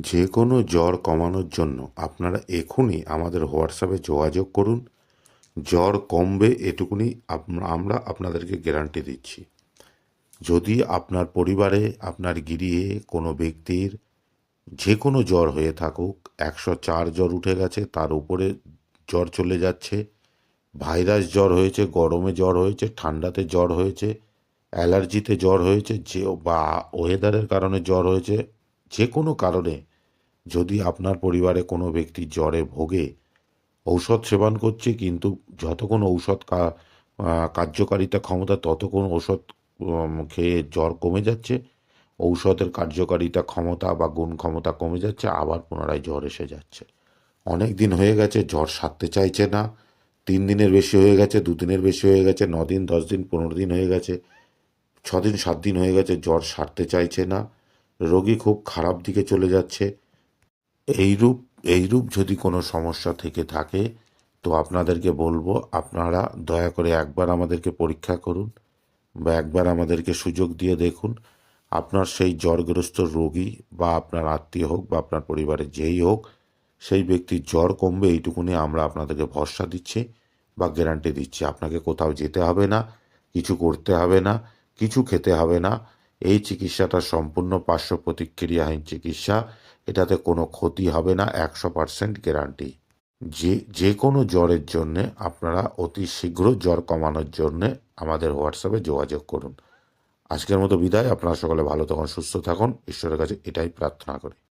যে কোনো জ্বর কমানোর জন্য আপনারা এখনই আমাদের হোয়াটসঅ্যাপে যোগাযোগ করুন। জ্বর কমবে এটুকুনি আমরা আপনাদেরকে গ্যারান্টি দিচ্ছি। যদি আপনার পরিবারে, আপনার গিরিয়ে কোনো ব্যক্তির যে কোনো জ্বর হয়ে থাকুক, একশো চার জ্বর উঠে গেছে, তার উপরে জ্বর চলে যাচ্ছে, ভাইরাস জ্বর হয়েছে, গরমে জ্বর হয়েছে, ঠান্ডাতে জ্বর হয়েছে, অ্যালার্জিতে জ্বর হয়েছে, যে বা ওয়েদারের কারণে জ্বর হয়েছে যে কোনো কারণে যদি আপনার পরিবারে কোনো ব্যক্তি জ্বরে ভোগে ঔষধ সেবন করছে কিন্তু যতক্ষণ ঔষধ কা- কার্যকারিতা ক্ষমতা ততক্ষণ ঔষধ উম, খেয়ে জ্বর কমে যাচ্ছে ঔষধের কার্যকারিতা ক্ষমতা বা গুণ ক্ষমতা কমে যাচ্ছে আবার পুনরায় জ্বর এসে যাচ্ছে। অনেক দিন হয়ে গেছে জ্বর সারতে চাইছে না তিন দিনের বেশি হয়ে গেছে দুদিনের বেশি হয়ে গেছে দিন দশ দিন পনেরো দিন হয়ে গেছে ছ দিন সাত দিন হয়ে গেছে জ্বর সারতে চাইছে না রোগী খুব খারাপ দিকে চলে যাচ্ছে এইরূপ এইরূপ যদি কোনো সমস্যা থেকে থাকে, তো আপনাদেরকে বলব, আপনারা দয়া করে একবার আমাদেরকে পরীক্ষা করুন বা একবার আমাদেরকে সুযোগ দিয়ে দেখুন। আপনার সেই জ্বরগ্রস্ত রোগী বা আপনার আত্মীয় হোক বা আপনার পরিবারের যেই হোক, সেই ব্যক্তির জ্বর কমবে এইটুকুনি আমরা আপনাদেরকে ভরসা দিচ্ছি বা গ্যারান্টি দিচ্ছি। আপনাকে কোথাও যেতে হবে না, কিছু করতে হবে না, কিছু খেতে হবে না এই চিকিৎসাটা সম্পূর্ণ পার্শ্ব প্রতিক্রিয়াহীন চিকিৎসা। এটাতে কোনো ক্ষতি হবে না, একশো পারসেন্ট গ্যারান্টি। যে যে কোনো জ্বরের জন্যে আপনারা অতি শীঘ্র জ্বর কমানোর জন্যে আমাদের হোয়াটসঅ্যাপে যোগাযোগ করুন। আজকের মতো বিদায়, আপনারা সকলে ভালো থাকুন, সুস্থ থাকুন। ঈশ্বরের কাছে এটাই প্রার্থনা করি।